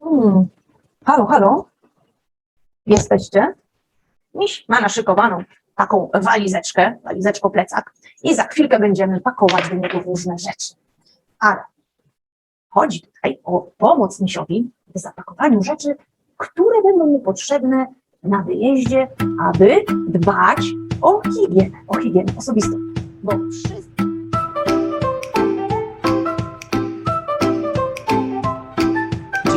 Hmm. Halo, halo? Jesteście? Miś ma naszykowaną taką walizeczkę, walizeczko plecak i za chwilkę będziemy pakować do niego różne rzeczy. Ale chodzi tutaj o pomoc misiowi w zapakowaniu rzeczy, które będą mu potrzebne na wyjeździe, aby dbać o higienę, o higienę osobistą. Bo wszyscy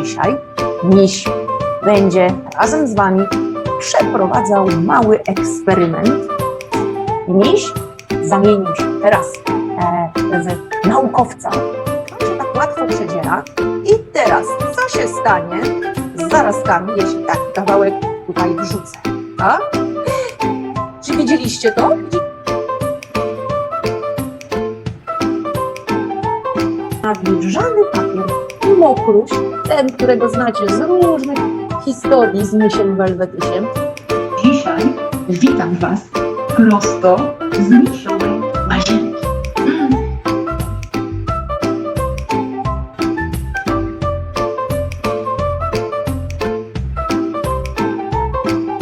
Dzisiaj miś będzie razem z Wami przeprowadzał mały eksperyment. Miś zamienił się teraz e, w naukowca, który się tak łatwo przedziera. I teraz, co się stanie z zarazkami, jeśli taki kawałek tutaj wrzucę? A? Czy widzieliście to? Nawilżany papier mokruś, ten, którego znacie z różnych historii z misiem Welwetysiem. Dzisiaj witam Was prosto z misiowej łazienki. Mm.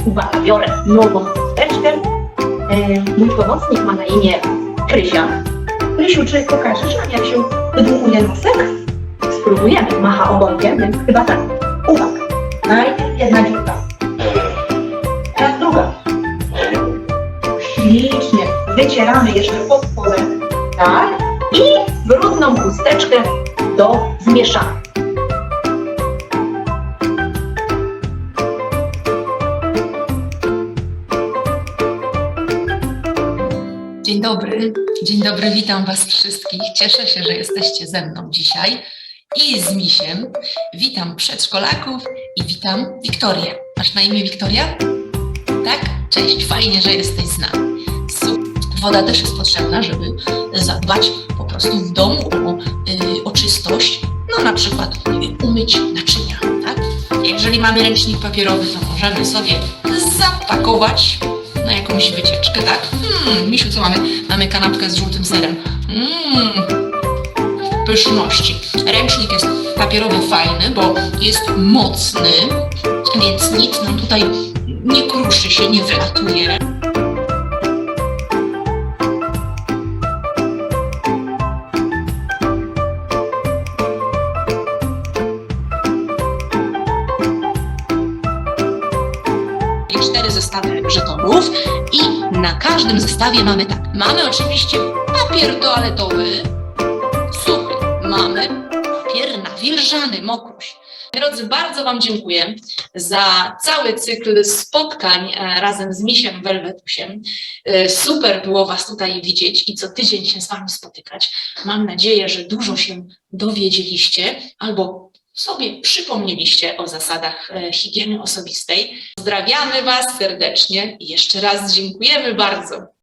Uwaga, biorę nową chusteczkę. E, mój pomocnik ma na imię Krysia. Krysiu, czy pokażesz nam, jak się wydłubuje nosek? Spróbujemy. Macha ogonkiem, więc chyba tak. Uwaga. Najpierw jedna dziurka. Teraz druga. Ślicznie. Wycieramy jeszcze pod spodem. Tak. I brudną chusteczkę do zmieszania. Dzień dobry, dzień dobry, witam Was wszystkich. Cieszę się, że jesteście ze mną dzisiaj i z Misiem. Witam przedszkolaków i witam Wiktorię. Masz na imię Wiktoria? Tak? Cześć, fajnie, że jesteś z nami. Woda też jest potrzebna, żeby zadbać po prostu w domu o, y, o czystość. No na przykład wiem, umyć naczynia, tak? Jeżeli mamy ręcznik papierowy, to możemy sobie zapakować na jakąś wycieczkę, tak? Hmm, Misiu, co mamy? Mamy kanapkę z żółtym serem. Mmm, pyszności. Ręcznik jest papierowy fajny, bo jest mocny, więc nic nam tutaj nie kruszy się, nie wylatuje. cztery zestawy żetonów i na każdym zestawie mamy tak. Mamy oczywiście papier toaletowy, nawilżany, mokruś. Drodzy, bardzo Wam dziękuję za cały cykl spotkań e, razem z Misiem Welwetusiem. E, Super było Was tutaj widzieć i co tydzień się z Wami spotykać. Mam nadzieję, że dużo się dowiedzieliście albo sobie przypomnieliście o zasadach e, higieny osobistej. Pozdrawiamy Was serdecznie i jeszcze raz dziękujemy bardzo.